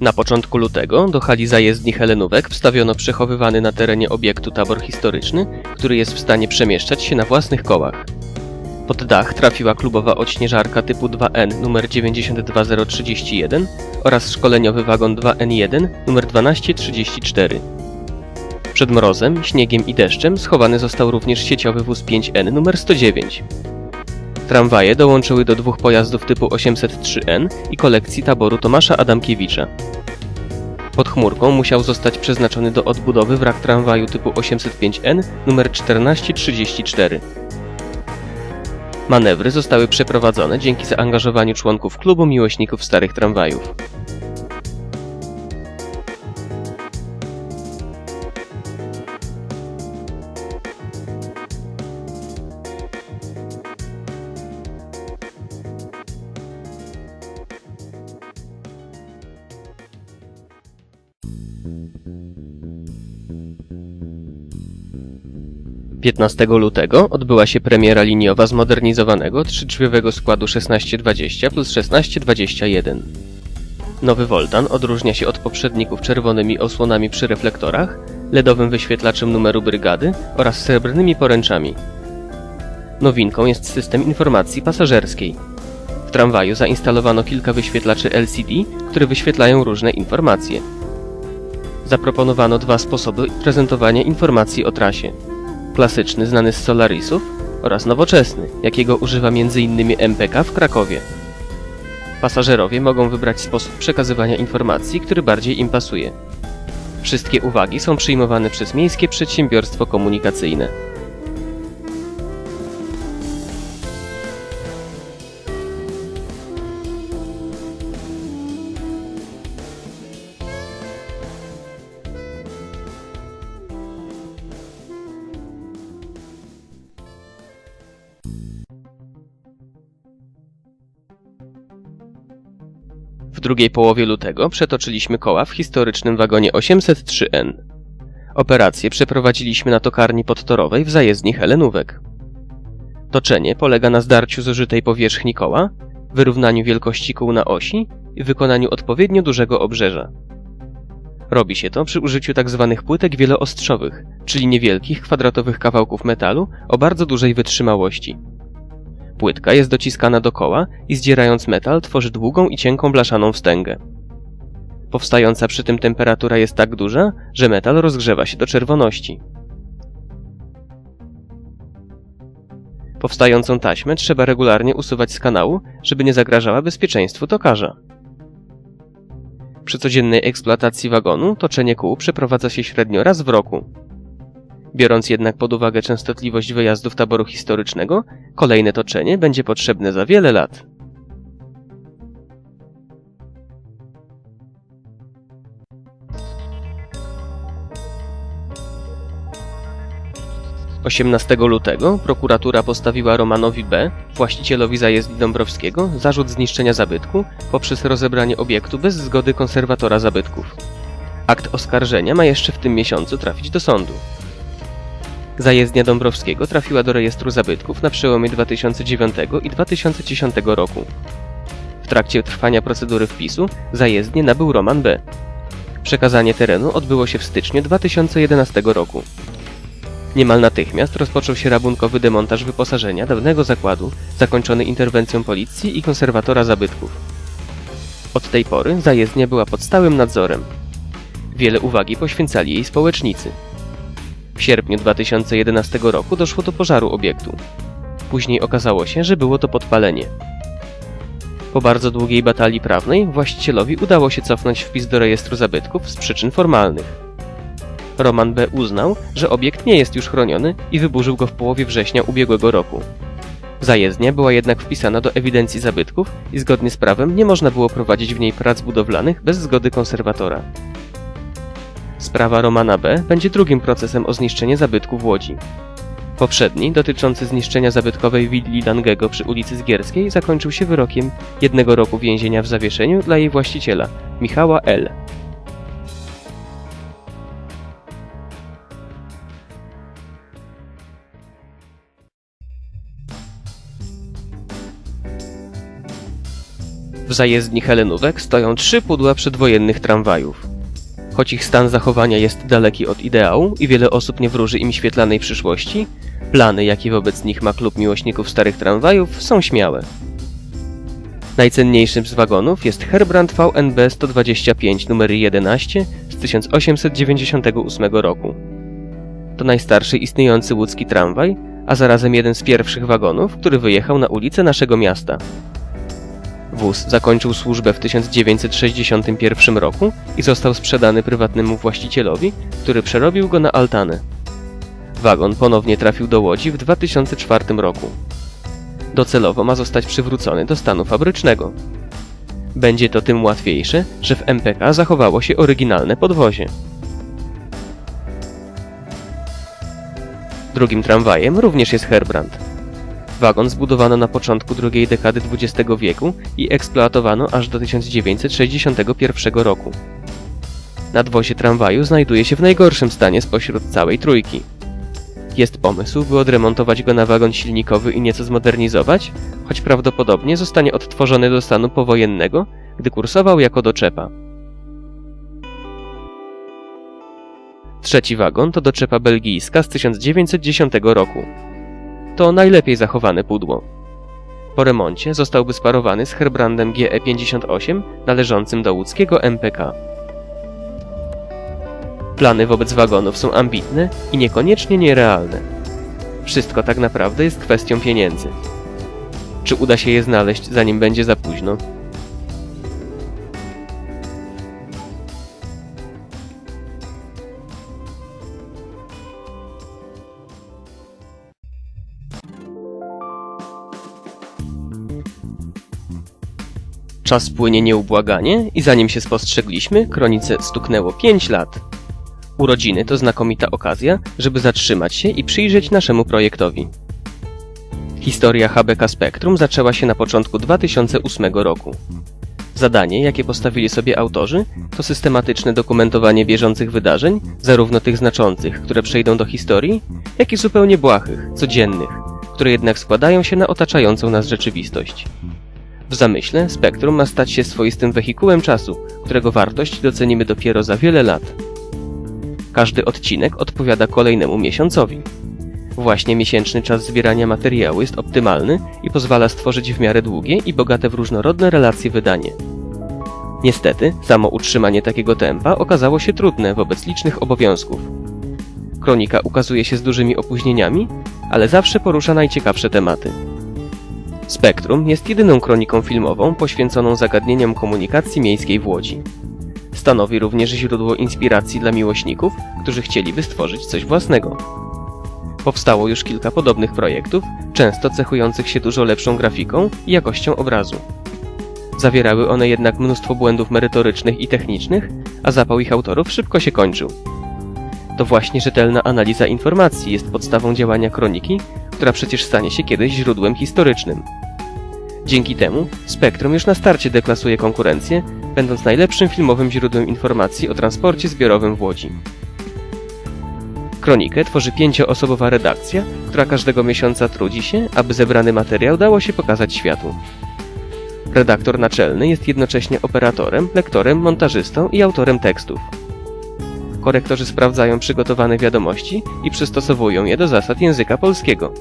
Na początku lutego do hali zajezdni Helenówek wstawiono przechowywany na terenie obiektu tabor historyczny, który jest w stanie przemieszczać się na własnych kołach. Pod dach trafiła klubowa odśnieżarka typu 2N numer 92031 oraz szkoleniowy wagon 2N1 numer 1234. Przed mrozem, śniegiem i deszczem schowany został również sieciowy wóz 5N numer 109. Tramwaje dołączyły do dwóch pojazdów typu 803N i kolekcji taboru Tomasza Adamkiewicza. Pod chmurką musiał zostać przeznaczony do odbudowy wrak tramwaju typu 805N numer 1434. Manewry zostały przeprowadzone dzięki zaangażowaniu członków klubu miłośników starych tramwajów. Piętnastego lutego odbyła się premiera liniowa zmodernizowanego trzydrzwiowego składu 1620 plus 1621. Nowy Voltan odróżnia się od poprzedników czerwonymi osłonami przy reflektorach, LEDowym wyświetlaczem numeru brygady oraz srebrnymi poręczami. Nowinką jest system informacji pasażerskiej. W tramwaju zainstalowano kilka wyświetlaczy LCD, które wyświetlają różne informacje. Zaproponowano dwa sposoby prezentowania informacji o trasie. Klasyczny, znany z Solarisów oraz nowoczesny, jakiego używa m.in. MPK w Krakowie. Pasażerowie mogą wybrać sposób przekazywania informacji, który bardziej im pasuje. Wszystkie uwagi są przyjmowane przez Miejskie Przedsiębiorstwo Komunikacyjne. W drugiej połowie lutego przetoczyliśmy koła w historycznym wagonie 803N. Operację przeprowadziliśmy na tokarni podtorowej w zajezdni Helenówek. Toczenie polega na zdarciu zużytej powierzchni koła, wyrównaniu wielkości kół na osi i wykonaniu odpowiednio dużego obrzeża. Robi się to przy użyciu tzw. płytek wieloostrzowych, czyli niewielkich kwadratowych kawałków metalu o bardzo dużej wytrzymałości. Płytka jest dociskana do koła i zdzierając metal tworzy długą i cienką blaszaną wstęgę. Powstająca przy tym temperatura jest tak duża, że metal rozgrzewa się do czerwoności. Powstającą taśmę trzeba regularnie usuwać z kanału, żeby nie zagrażała bezpieczeństwu tokarza. Przy codziennej eksploatacji wagonu toczenie kół przeprowadza się średnio raz w roku. Biorąc jednak pod uwagę częstotliwość wyjazdów taboru historycznego, kolejne toczenie będzie potrzebne za wiele lat. Osiemnastego lutego prokuratura postawiła Romanowi B., właścicielowi zajezdni Dąbrowskiego, zarzut zniszczenia zabytku poprzez rozebranie obiektu bez zgody konserwatora zabytków. Akt oskarżenia ma jeszcze w tym miesiącu trafić do sądu. Zajezdnia Dąbrowskiego trafiła do rejestru zabytków na przełomie 2009 i 2010 roku. W trakcie trwania procedury wpisu zajezdnię nabył Roman B. Przekazanie terenu odbyło się w styczniu 2011 roku. Niemal natychmiast rozpoczął się rabunkowy demontaż wyposażenia dawnego zakładu, zakończony interwencją policji i konserwatora zabytków. Od tej pory zajezdnia była pod stałym nadzorem. Wiele uwagi poświęcali jej społecznicy. W sierpniu 2011 roku doszło do pożaru obiektu. Później okazało się, że było to podpalenie. Po bardzo długiej batalii prawnej właścicielowi udało się cofnąć wpis do rejestru zabytków z przyczyn formalnych. Roman B. uznał, że obiekt nie jest już chroniony i wyburzył go w połowie września ubiegłego roku. Zajezdnia była jednak wpisana do ewidencji zabytków i zgodnie z prawem nie można było prowadzić w niej prac budowlanych bez zgody konserwatora. Sprawa Romana B. będzie drugim procesem o zniszczenie zabytku w Łodzi. Poprzedni, dotyczący zniszczenia zabytkowej willi Langego przy ulicy Zgierskiej, zakończył się wyrokiem jednego roku więzienia w zawieszeniu dla jej właściciela, Michała L. W zajezdni Helenówek stoją trzy pudła przedwojennych tramwajów. Choć ich stan zachowania jest daleki od ideału i wiele osób nie wróży im świetlanej przyszłości, plany, jakie wobec nich ma klub miłośników starych tramwajów, są śmiałe. Najcenniejszym z wagonów jest Herbrand VNB 125 numer 11 z 1898 roku. To najstarszy istniejący łódzki tramwaj, a zarazem jeden z pierwszych wagonów, który wyjechał na ulicę naszego miasta. Wóz zakończył służbę w 1961 roku i został sprzedany prywatnemu właścicielowi, który przerobił go na altanę. Wagon ponownie trafił do Łodzi w 2004 roku. Docelowo ma zostać przywrócony do stanu fabrycznego. Będzie to tym łatwiejsze, że w MPK zachowało się oryginalne podwozie. Drugim tramwajem również jest Herbrand. Wagon zbudowano na początku drugiej dekady XX wieku i eksploatowano aż do 1961 roku. Nadwozie tramwaju znajduje się w najgorszym stanie spośród całej trójki. Jest pomysł, by odremontować go na wagon silnikowy i nieco zmodernizować, choć prawdopodobnie zostanie odtworzony do stanu powojennego, gdy kursował jako doczepa. Trzeci wagon to doczepa belgijska z 1910 roku. To najlepiej zachowane pudło. Po remoncie zostałby sparowany z Herbrandem GE58 należącym do łódzkiego MPK. Plany wobec wagonów są ambitne i niekoniecznie nierealne. Wszystko tak naprawdę jest kwestią pieniędzy. Czy uda się je znaleźć, zanim będzie za późno? Czas płynie nieubłaganie i zanim się spostrzegliśmy, kronice stuknęło 5 lat. Urodziny to znakomita okazja, żeby zatrzymać się i przyjrzeć naszemu projektowi. Historia HBK Spectrum zaczęła się na początku 2008 roku. Zadanie, jakie postawili sobie autorzy, to systematyczne dokumentowanie bieżących wydarzeń, zarówno tych znaczących, które przejdą do historii, jak i zupełnie błahych, codziennych, które jednak składają się na otaczającą nas rzeczywistość. W zamyśle Spektrum ma stać się swoistym wehikułem czasu, którego wartość docenimy dopiero za wiele lat. Każdy odcinek odpowiada kolejnemu miesiącowi. Właśnie miesięczny czas zbierania materiału jest optymalny i pozwala stworzyć w miarę długie i bogate w różnorodne relacje wydanie. Niestety, samo utrzymanie takiego tempa okazało się trudne wobec licznych obowiązków. Kronika ukazuje się z dużymi opóźnieniami, ale zawsze porusza najciekawsze tematy. Spektrum jest jedyną kroniką filmową poświęconą zagadnieniom komunikacji miejskiej w Łodzi. Stanowi również źródło inspiracji dla miłośników, którzy chcieliby stworzyć coś własnego. Powstało już kilka podobnych projektów, często cechujących się dużo lepszą grafiką i jakością obrazu. Zawierały one jednak mnóstwo błędów merytorycznych i technicznych, a zapał ich autorów szybko się kończył. To właśnie rzetelna analiza informacji jest podstawą działania kroniki, która przecież stanie się kiedyś źródłem historycznym. Dzięki temu Spektrum już na starcie deklasuje konkurencję, będąc najlepszym filmowym źródłem informacji o transporcie zbiorowym w Łodzi. Kronikę tworzy pięcioosobowa redakcja, która każdego miesiąca trudzi się, aby zebrany materiał dało się pokazać światu. Redaktor naczelny jest jednocześnie operatorem, lektorem, montażystą i autorem tekstów. Korektorzy sprawdzają przygotowane wiadomości i przystosowują je do zasad języka polskiego.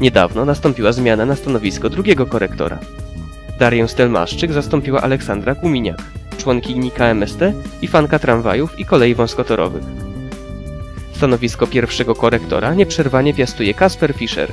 Niedawno nastąpiła zmiana na stanowisko drugiego korektora. Darię Stelmaszczyk zastąpiła Aleksandra Kuminiak, członkini KMST i fanka tramwajów i kolei wąskotorowych. Stanowisko pierwszego korektora nieprzerwanie piastuje Kasper Fischer.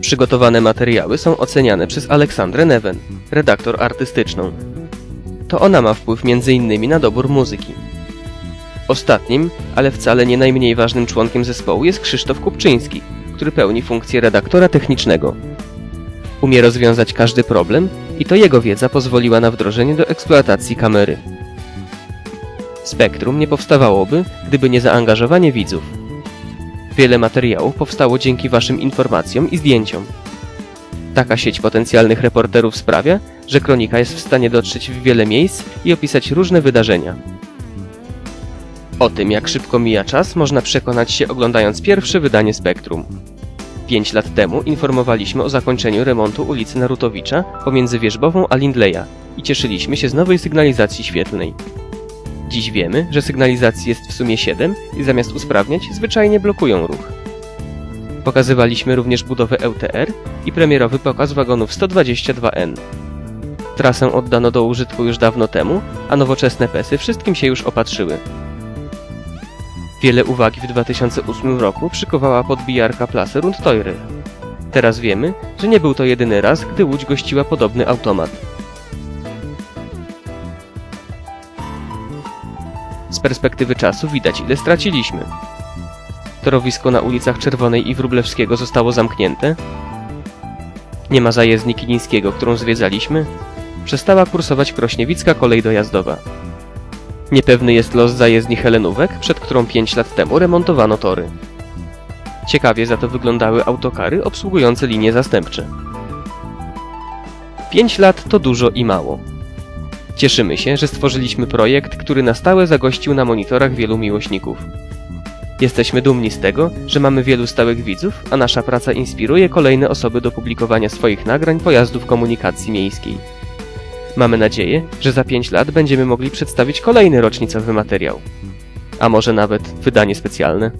Przygotowane materiały są oceniane przez Aleksandrę Neven, redaktor artystyczną. To ona ma wpływ m.in. na dobór muzyki. Ostatnim, ale wcale nie najmniej ważnym członkiem zespołu jest Krzysztof Kupczyński, który pełni funkcję redaktora technicznego. Umie rozwiązać każdy problem i to jego wiedza pozwoliła na wdrożenie do eksploatacji kamery. Spektrum nie powstawałoby, gdyby nie zaangażowanie widzów. Wiele materiałów powstało dzięki Waszym informacjom i zdjęciom. Taka sieć potencjalnych reporterów sprawia, że kronika jest w stanie dotrzeć w wiele miejsc i opisać różne wydarzenia. O tym, jak szybko mija czas, można przekonać się oglądając pierwsze wydanie Spektrum. Pięć lat temu informowaliśmy o zakończeniu remontu ulicy Narutowicza pomiędzy Wierzbową a Lindleya i cieszyliśmy się z nowej sygnalizacji świetlnej. Dziś wiemy, że sygnalizacji jest w sumie 7 i zamiast usprawniać, zwyczajnie blokują ruch. Pokazywaliśmy również budowę LTR i premierowy pokaz wagonów 122N. Trasę oddano do użytku już dawno temu, a nowoczesne PESy wszystkim się już opatrzyły. Wiele uwagi w 2008 roku przykowała podbijarka Place Rundteury. Teraz wiemy, że nie był to jedyny raz, gdy Łódź gościła podobny automat. Z perspektywy czasu widać, ile straciliśmy. Torowisko na ulicach Czerwonej i Wróblewskiego zostało zamknięte. Nie ma zajezdni Kilińskiego, którą zwiedzaliśmy. Przestała kursować krośniewicka kolej dojazdowa. Niepewny jest los zajezdni Helenówek, przed którą 5 lat temu remontowano tory. Ciekawie za to wyglądały autokary obsługujące linie zastępcze. 5 lat to dużo i mało. Cieszymy się, że stworzyliśmy projekt, który na stałe zagościł na monitorach wielu miłośników. Jesteśmy dumni z tego, że mamy wielu stałych widzów, a nasza praca inspiruje kolejne osoby do publikowania swoich nagrań pojazdów komunikacji miejskiej. Mamy nadzieję, że za 5 lat będziemy mogli przedstawić kolejny rocznicowy materiał. A może nawet wydanie specjalne.